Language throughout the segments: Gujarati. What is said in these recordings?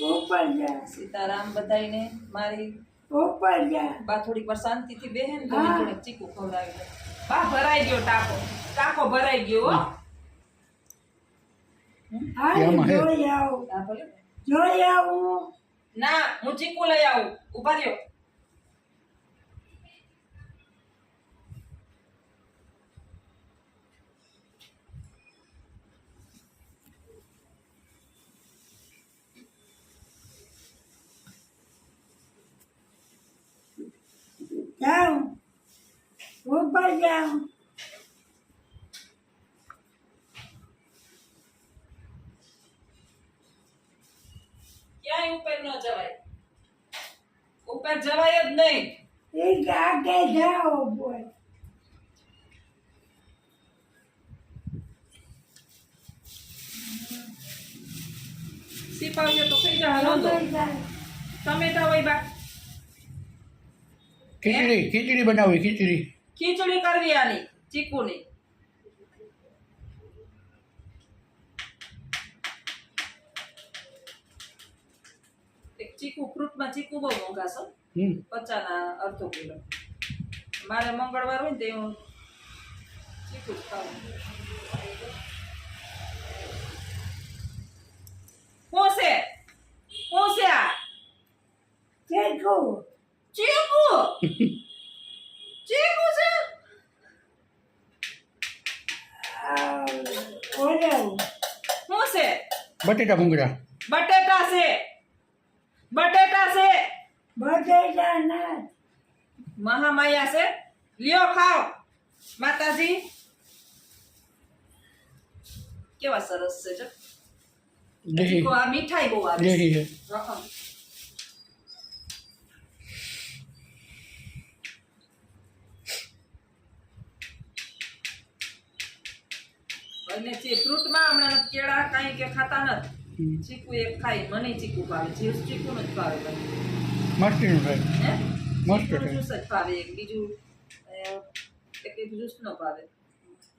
ઉપર જા સીતારામ બધાયને મારી જા બા થોડીક વાર શાંતિથી બેહે ને થોડીક ચીકુ ખવડાવી દે. બા ભરાઈ ગયો ટાકો. ટાકો ભરાઈ ગયો હો. જોઈ આવું. ના હું ચીકુ લઈ આવું. ઊભા રહ્યો જાઉં ઉપર ક્યાંય ઉપર ન જવાય. ઉપર જવાય જ નહીં. એક આગે જાઓ બોલ. સીપાવ્યો તો થઈ જા હાલો તો. ઉપર જા ટમેટા હોય બા. ખીચડી ખીચડી બનાવી ખીચડી. ખીચડી કરવી આની ચીકુની. એક ચીકુ ફ્રૂટમાં ચીકુ બહુ મોંઘા છે પચાના અડધો કિલો. મારે મંગળવાર હોય ને તે હું ચીકુ જ ખાઉં. શું છે આ. ચીકુ. ચીકુ? શું છે? બટેટા ભૂંગળા. બટેટા છે. બટેટા છે. બટેટા ના મહામાયા છે. લ્યો ખાઓ. માતાજી. કેવા સરસ છે જો. આ મીઠાઈ બહુ આવે છે. દહીં છે અને જે ફ્રૂટમાં હમણાં કેળા કાંઈ કે ખાતા નથી. ચીકુ એક ખાઈ મને ચીકુ ભાવે જીવ ચીકુ નું જ ભાવે. મસ્તીનું થાય હે? જ્યુસ જ ભાવે એક બીજું એક એક જ્યુસ નો ભાવે.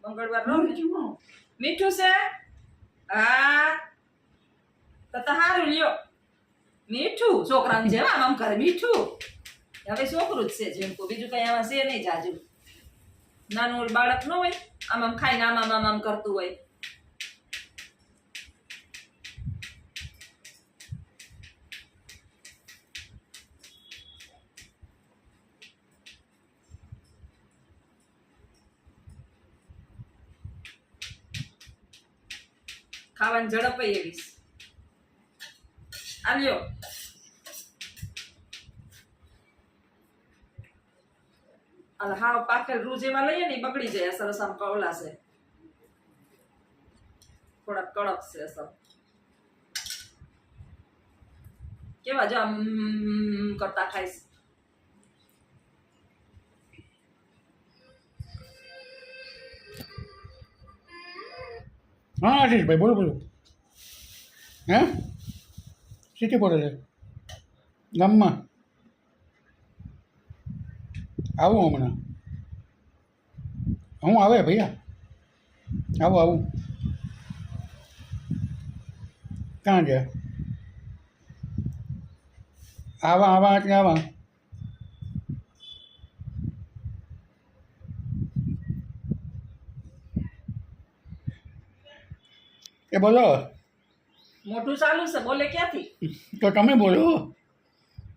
મંગળવાર નો? મીઠું મીઠું છે? હા. તો તહારું હારું લ્યો. મીઠું? છોકરાને જેવા આમ આમ કરે મીઠું? હવે છોકરું જ છે જેમ કો બીજું કઈ આમાં છે નહીં જાજુ. નાનું બાળક ન હોય, આમ આમ ખાઈને આમ આમ આમ કરતું હોય ખાવાની ઝડપ એવી છે. અને હાવ પાકેલ રૂ જેવા લઈએ ને બગડી જાય અસર અસર કવલાશે થોડાક કડક છે અસર કેવા જો આમ કરતા ખાઈશ. હા, આશીષભાઈ, બોલો બોલો. હે? સીટી પડે છે. ગામમાં. આવું હમણાં. હું આવે ભૈયા? આવું આવું. ક્યાં છે આવા આવા એટલે આવા. એ બોલો. મોટું ચાલુ છે બોલે ક્યાંથી? તો તમે બોલો.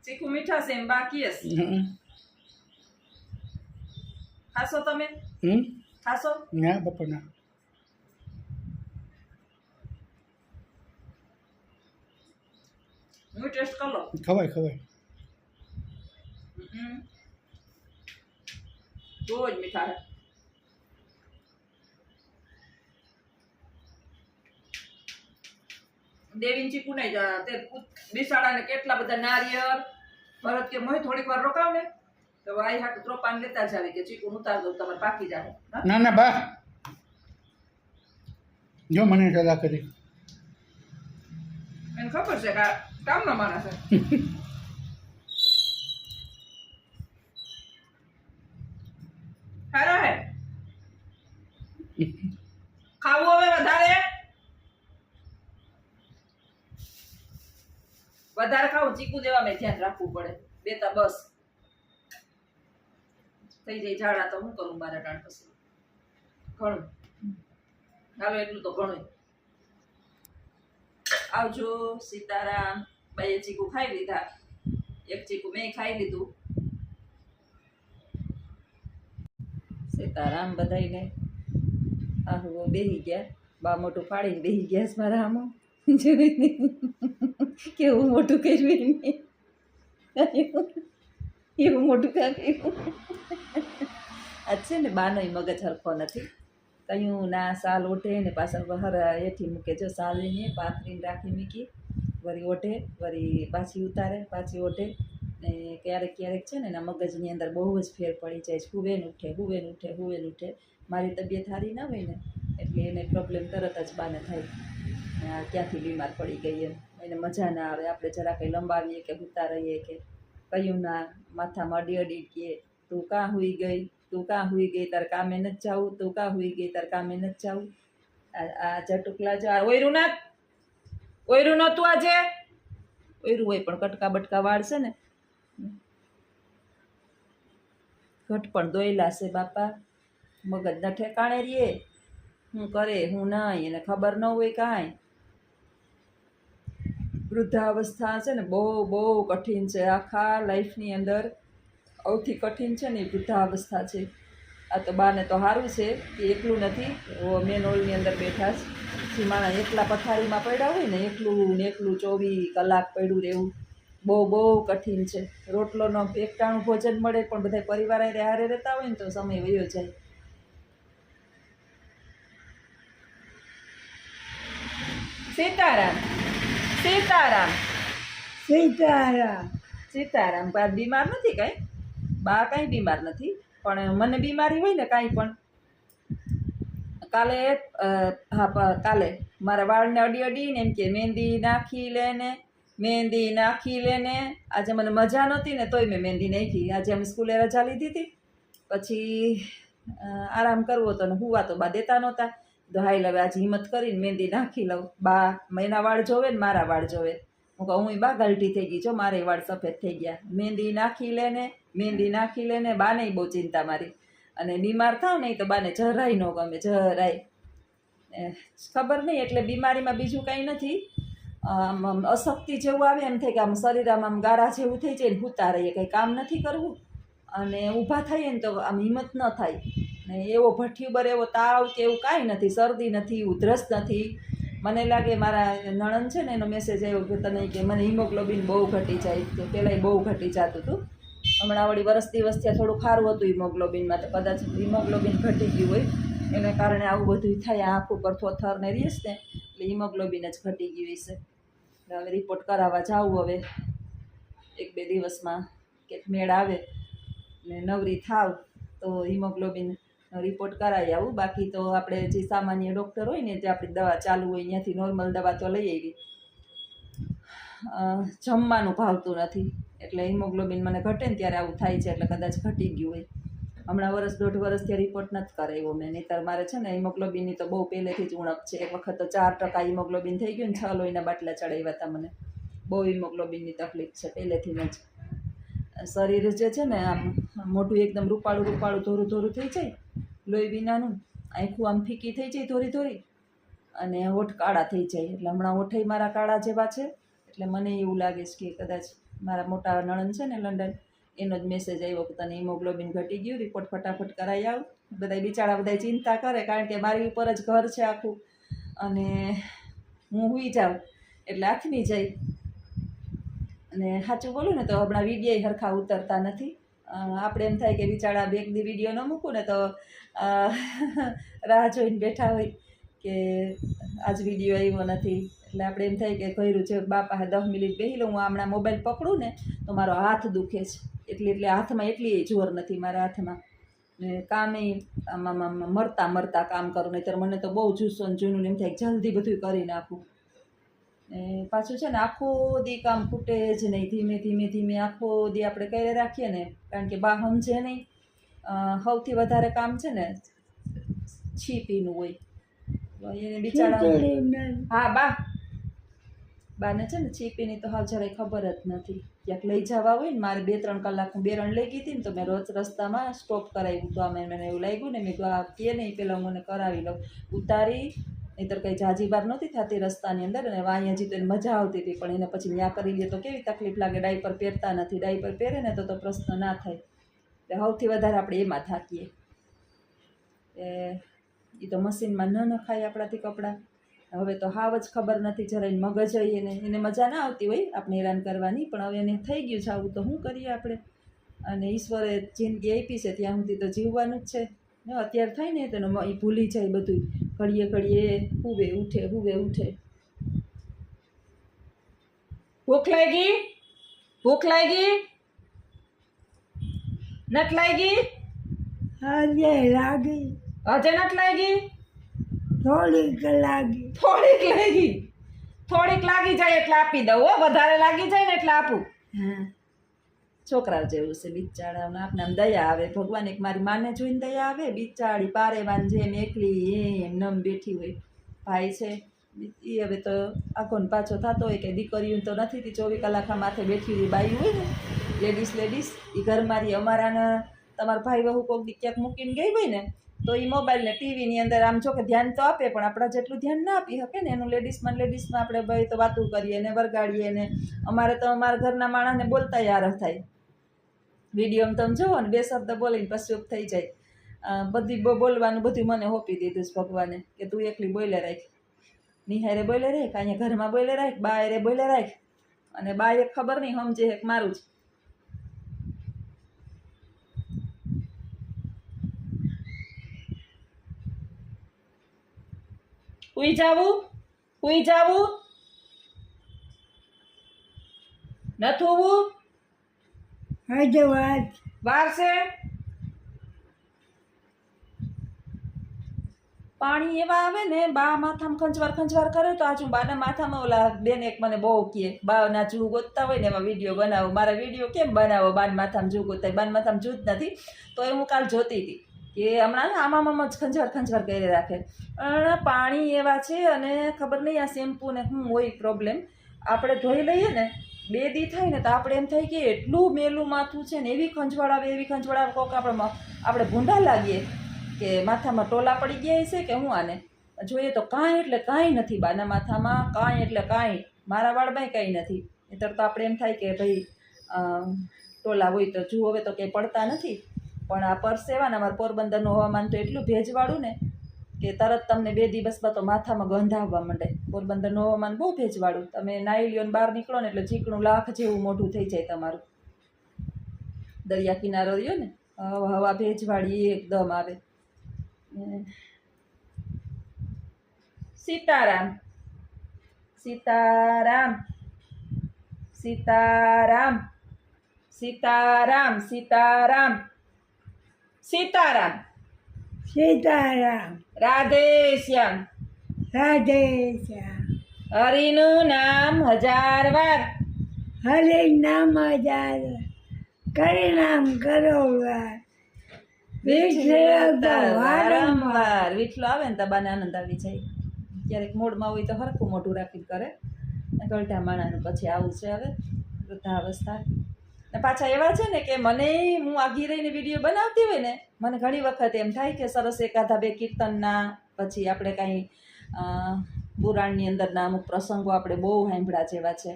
ચીકુ મીઠા છે એમ બાકી હશે. ખાશો તમે? હમ? ખાશો? ના બપોરના હું ટેસ્ટ કરો. ખવાય ખવાય. બહુ જ મીઠા છે. દેવીન ચીકુ ને તે બિસાડાને કેટલા બધા નારિયેળ ભરત કે મોય થોડીક વાર રોકાવ ને તો આઈ હાટ પાન લેતા જ આવી કે ચીકુ ઉતાર દઉં તમારે પાકી જાય ના ના બા. જો મને સલાહ કરી. એને ખબર છે કે કામનો માણસ છે. સારો હે. ખાવું હવે વધારે? વધારે ખાવું ચીકુ દેવામાં ધ્યાન રાખવું પડે. બેતા બસ. થઈ જાય ઝાડા તો હું કરું મારા ટાણ પછી? ઘણું. હાલો, એટલું તો ઘણું. આવજો, સીતારામ. બે ચીકુ ખાઈ લીધા. એક ચીકુ મેં ખાઈ લીધું. સીતારામ બધાયને આહુ બેહી ગયા. બા મોટું ફાડીને બેહી ગયા છે મારા આમાં. જોઈને કેવું મોટું કર્યું એને. એવું મોટું કામ આ છે ને બાનો મગજ હરખો નથી. કયું ના સાલ ઓઢે ને પાછળ બહાર એથી મૂકે. જો સાલીને પાથરીને રાખી મૂકી વળી ઓઢે વળી પાછી ઉતારે, પાછી ઓઢે. ને ક્યારેક ક્યારેક છે ને એના મગજની અંદર બહુ જ ફેર પડી જાય છે. હુવેન ઉઠે હુવેન ઉઠે હુવેન ઉઠે. મારી તબિયત સારી ના હોય ને, એટલે એને પ્રોબ્લેમ તરત જ બાને થાય. ક્યાંથી બીમાર પડી ગઈ એમ. એને મજા ના આવે. આપણે જરા કંઈ લંબાવીએ કે ઉતારીએ કે કયું ના માથામાં અડી અડી કે તું કાં હુઈ ગઈ? તું કાં હુઈ ગઈ? તાર કામે નથી જાવું તું કાં હુઈ ગઈ? તાર કામે નથી જાવું આ જટુકલા જો આ ઓયરું ના ઓયરું નહોતું આજે. ઓયરું હોય પણ કટકા બટકા વાળશે ને. ઘટ પણ દોયલા છે બાપા. મગજના ઠેકાણે રીએ હું કરે? હું નહીં એને ખબર ન હોય કાંઈ. વૃદ્ધાવસ્થા છે ને, બહુ બહુ કઠિન છે. આખા લાઈફની અંદર સૌથી કઠિન છે ને એ વૃદ્ધાવસ્થા છે. આ તો બાને તો સારું છે કે એકલું નથી. મેન હોલની અંદર બેઠા છે. સીમાણા એકલા પથારીમાં પડ્યા હોય ને, એકલું ને એકલું ચોવીસ કલાક પડ્યું રહેવું. બહુ બહુ કઠિન છે. રોટલોનો એકટાણું ભોજન મળે પણ બધા પરિવાર હારે રહેતા હોય ને તો સમય વયો જાય. સીતારામ. સીતારામ. સીતારામ. સીતારામ બા બીમાર નથી કાંઈ? બા કાંઈ બીમાર નથી પણ મને બીમારી હોય ને કાંઈ પણ. કાલે હા કાલે. મારા વાળને અડી અડીને એમ કે મહેંદી નાખી લે ને મહેંદી નાખી લે ને. આજે મને મજા નહોતી ને તોય મેં મહેંદી નાખી. આજે અમે સ્કૂલે રજા લીધી હતી. પછી આરામ કરવો હતો ને હુવા તો બા દેતા નહોતા. તો હાઈ લવે, આજે હિંમત કરીને મહેંદી નાખી લઉં. બા, એના વાળ જોવે ને મારા વાળ જોવે. હું કહું હું બા, ગલટી થઈ ગઈ જો મારે વાળ સફેદ થઈ ગયા. મહેંદી નાખી લે ને મહેંદી નાખી લે ને, બાને બહુ ચિંતા મારી. અને બીમાર થાવ નહીં તો બાને જરાય ન ગમે, જરાય. ખબર નહીં, એટલે બીમારીમાં બીજું કાંઈ નથી. આમ અશક્તિ જેવું આવે, એમ થાય કે આમ શરીર આમ આમ ગારા જેવું થઈ જાય ને, હુતા રહીએ, કંઈ કામ નથી કરવું. અને ઊભા થઈએ ને તો આમ હિંમત ન થાય. ને એવો ભઠ્ઠીબર એવો તાવ કે એવું કાંઈ નથી, શરદી નથી, ઉધરસ નથી. મને લાગે મારા નણંદ છે ને, એનો મેસેજ આવ્યો કે તને કે મને હિમોગ્લોબિન બહુ ઘટી જાય. કે પહેલાંય બહુ ઘટી જતું હતું. હમણાં વળી વરસ દિવસ ત્યાં થોડું ખારું હતું હિમોગ્લોબિનમાં, તો કદાચ હિમોગ્લોબિન ઘટી ગયું હોય. એને કારણે આવું બધું થાય આંખ ઉપર થોથર ને રહીશ ને, એટલે હિમોગ્લોબિન જ ઘટી ગયું હશે. હવે રિપોર્ટ કરાવવા જાવું હવે. એક બે દિવસમાં કંઈક મેળ આવે ને નવરી થાવ, તો હિમોગ્લોબિન રિપોર્ટ કરાવી આવું. બાકી તો આપણે જે સામાન્ય ડૉક્ટર હોય ને, જે આપણી દવા ચાલુ હોય, ત્યાંથી નોર્મલ દવા તો લઈ આવી. જમવાનું ભાવતું નથી. એટલે હિમોગ્લોબિન મને ઘટે ને ત્યારે આવું થાય છે, એટલે કદાચ ઘટી ગયું હોય. હમણાં વર્ષ દોઢ વર્ષથી રિપોર્ટ નથી કરાવ્યો મેં, નહીંતર મારે છે ને હિમોગ્લોબિનની તો બહુ પહેલેથી જ ઉણપ છે. એક વખત તો ચાર ટકા હિમોગ્લોબિન થઈ ગયું ને, છ લોહીના બાટલા ચડાવ્યા હતા મને. બહુ હિમોગ્લોબિનની તકલીફ છે, પહેલેથી જ. શરીર જે છે ને, આમ મોટું એકદમ રૂપાળું રૂપાળું, ધોરું ધોરું થઈ જાય. લોહી વિનાનું. આંખું આમ ફીકી થઈ જાય ધોરી ધોરી. અને હોઠ કાળા થઈ જાય. એટલે હમણાં હોઠે મારા કાળા જેવા છે. એટલે મને એવું લાગે છે કે કદાચ મારા મોટા નણંદ છે ને લંડન, એનો જ મેસેજ આવ્યો કે તને હિમોગ્લોબિન ઘટી ગયું રિપોર્ટ ફટાફટ કરાવી આવ. બધા બિચારા બધા ચિંતા કરે કારણ કે મારી ઉપર જ ઘર છે આખું. અને હું હુઈ જાઉં. એટલે આથમી જાય. અને સાચું બોલું ને તો હમણાં વીડિયો હરખા ઉતરતા નથી. આપણે એમ થાય કે બિચારા બે એક દી વીડિયો ન મૂકું ને તો રાહ જોઈને બેઠા હોય કે આજ વીડિયો આવ્યો નથી. એટલે આપણે એમ થાય કે કર્યું છે, બાપા હા દસ મિનિટ બેસી લઉં હું હમણાં મોબાઈલ પકડું ને, તો મારો હાથ દુખે છે. એટલે એટલે હાથમાં એટલી જોર નથી મારા હાથમાં. ને કામે આમ મરતા મરતા કામ કરું નહીં મને તો બહુ જુસ્સો ને જૂનું એમ થાય જલ્દી બધું કરી નાખું. ને પાછું છે ને, આખો દી કામ ખૂટે જ નહીં. ધીમે ધીમે ધીમે આખો દી આપણે કરી રાખીએ ને, કારણ કે બા સમજે નહીં. સૌથી વધારે કામ છે ને છીપીનું હોય. તો એને બિચારા હા બા. બાને છે ને છીપીની તો હાલ જરાય ખબર જ નથી. ક્યાંક લઈ જવા હોય ને મારે બે ત્રણ કલાક હું બેરણ લઈ ગઈ હતી ને તો મેં રોજ રસ્તામાં સ્ટોપ કરાવ્યું તો આમે મને એવું લાગ્યું ને મેં આ કે નહીં પહેલાં હું મને કરાવી લઉં. ઉતારી નહીંતર કંઈ જાજી વાર નહોતી થતી રસ્તાની અંદર અને અહીંયા જીતો એને મજા આવતી હતી. પણ એને પછી ન્યા કરી લે તો કેવી તકલીફ લાગે? ડાયપર પહેરતા નથી. ડાયપર પહેરે ને તો તો પ્રશ્ન ના થાય. એટલે સૌથી વધારે આપણે એમાં થાકીએ. એ એ તો મશીનમાં ન નખાય આપણાથી કપડાં. હવે તો હાવ જ ખબર નથી જરાય મગજ હોય એને એને મજા ના આવતી હોય આપણે હેરાન કરવાની, પણ હવે એને થઈ ગયું છે આવું, તો શું કરીએ આપણે? અને ઈશ્વરે જિંદગી આપી છે ત્યાં સુધી તો જીવવાનું જ છે. ને અત્યારે થાય ને તેનો એ ભૂલી જાય બધું ઘડીએ ઘડીએ હુવે, ઉઠે હુવે, ઉઠે. ભૂખ લાગી? ભૂખ લાગી? નટ લાગી? આજે લાગી. હજે નટ લાગી? થોડીક લાગી. થોડીક લાગી. થોડીક લાગી જાય એટલે આપી દઉં હો. વધારે લાગી જાય ને એટલે આપું. છોકરા જેવું છે બિચારા આપને આમ દયા આવે. ભગવાન એક મારી માને જોઈને દયા આવે. બિચારી પારેવાન જેમ એકલી એમ નમ બેઠી હોય. ભાઈ છે એ હવે તો આખો ને પાછો થતો હોય કે દીકરીઓ તો નથી ચોવીસ કલાક માથે બેઠી હોય બાઈ હોય ને. લેડીઝ લેડીઝ એ ઘરમારી અમારાના તમારા ભાઈ વહુ કોક ક્યાંક મૂકીને ગઈ હોય ને, તો એ મોબાઈલ ને ટીવીની અંદર આમ જો કે ધ્યાન તો આપે, પણ આપણા જેટલું ધ્યાન ના આપી શકે ને, એનું લેડીઝમાં લેડીઝમાં આપણે ભાઈ તો વાતું કરીએ ને, વરગાડીએ ને, અમારે તો અમારા ઘરના માણસને બોલતા યાર થાય. વિડીયોમાં તમે જુઓ ને, બે શબ્દ બોલીને પછી થઈ જાય. બધી બોલવાનું બધું મને હોપી દીધું છે ભગવાને, કે તું એકલી બોલે રાખ. નિહારે બોલે રાખ, અહીંયા ઘરમાં બોલે રાખ, બાયરે બોલે રાખ. અને બાએ ખબર નહીં, સમજે એક મારું જ. ઉઈ જાવું? ઉઈ જાવું? નથુવું હજુ વાત વાર છે? પાણી એવા આવે ને બા માથામાં ખંચવાર ખંચવાર કરે તો આજુ બાના માથામાં ઓલા બેન એક મને બહુ કહે બા ના જૂ ગોતતા હોય ને એમાં વીડિયો બનાવો. મારા વીડિયો કેમ બનાવો? બાન માથામાં જૂ ગોતતા બાન માથામાં જૂ જ નથી. તો એ હું કાલ જોતી હતી. કે હમણાં આમાં આમાં જ ખંજર ખંજર કરી રાખે. પણ પાણી એવા છે અને ખબર નહીં આ શેમ્પુ ને શું હોય પ્રોબ્લેમ આપણે ધોઈ લઈએ ને, બે દી થાય ને તો આપણે એમ થાય કે એટલું મેલું માથું છે ને, એવી ખંજવાળ આવે એવી ખંજવાળ આવે કોક આપણે આપણે ભૂંડા લાગીએ કે માથામાં ટોલા પડી ગયા છે કે હું આને? જોઈએ તો કાંઈ એટલે કાંઈ નથી બાના માથામાં, કાંઈ એટલે કાંઈ. મારા વાળમાં કાંઈ નથી. નહીંતર તો આપણે એમ થાય કે ભાઈ ટોલા હોય તો જુઓ, હવે તો કંઈ પડતા નથી. પણ આ પરસેવા ને અમારા પોરબંદરનું હવામાન તો એટલું ભેજવાળું ને કે તરત તમને બે દિવસમાં તો માથામાં ગંધ આવવા માંડે. પોરબંદરનું હવામાન બહુ ભેજવાળું. તમે નાઈ લ્યો બહાર નીકળો ને એટલે ચીકણું લાખ જેવું મોઢું થઈ જાય તમારું. દરિયા કિનારો રહ્યો ને, હવા ભેજવાળી એકદમ આવે. સીતારામ સીતારામ સીતારામ સીતારામ સીતારામ. સીતારામ સીતારામ રાધે શ્યામ રાધે હરિનું નામ હજાર વાર હરે નામ હજાર કરે નામ કરોડવાર વાર વારંવાર વિઠલો આવે ને તબાને આનંદ આવી જાય ક્યારેક મૂડમાં હોય તો હરખું મોઢું રાખીને કરે. ગલઢા માણાનું પછી આવું છે હવે. વૃદ્ધાવસ્થા. પાછા એવા છે ને કે મને હું આગી રહીને વીડિયો બનાવતી હોય ને, મને ઘણી વખત એમ થાય કે સરસ એકાદા બે કીર્તનના, પછી આપણે કાંઈ પુરાણની અંદરના અમુક પ્રસંગો આપણે બહુ સાંભળ્યા જેવા છે.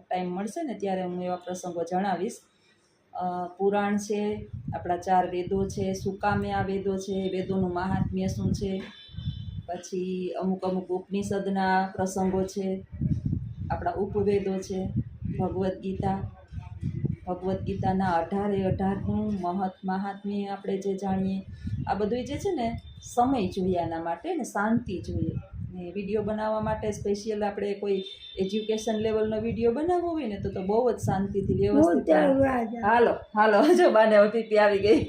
ટાઈમ મળશે ને ત્યારે હું એવા પ્રસંગો જણાવીશ. પુરાણ છે, આપણા ચાર વેદો છે સુકામે આ વેદો છે વેદોનું મહાત્મ્ય શું છે, પછી અમુક અમુક ઉપનિષદના પ્રસંગો છે, આપણા ઉપવેદો છે, ભગવદ્ ગીતા ભગવદ્ ગીતાના અઢારે અઢારનું મહત મહાત્મ્ય આપણે જે જાણીએ આ બધું જે છે ને સમય જોઈએ આના માટે ને શાંતિ જોઈએ. ને વીડિયો બનાવવા માટે સ્પેશિયલ આપણે કોઈ એજ્યુકેશન લેવલનો વીડિયો બનાવવો હોય ને તો તો બહુ જ શાંતિથી વ્યવસ્થિત હાલો હાલો જો બાને ઓટીપી આવી ગઈ.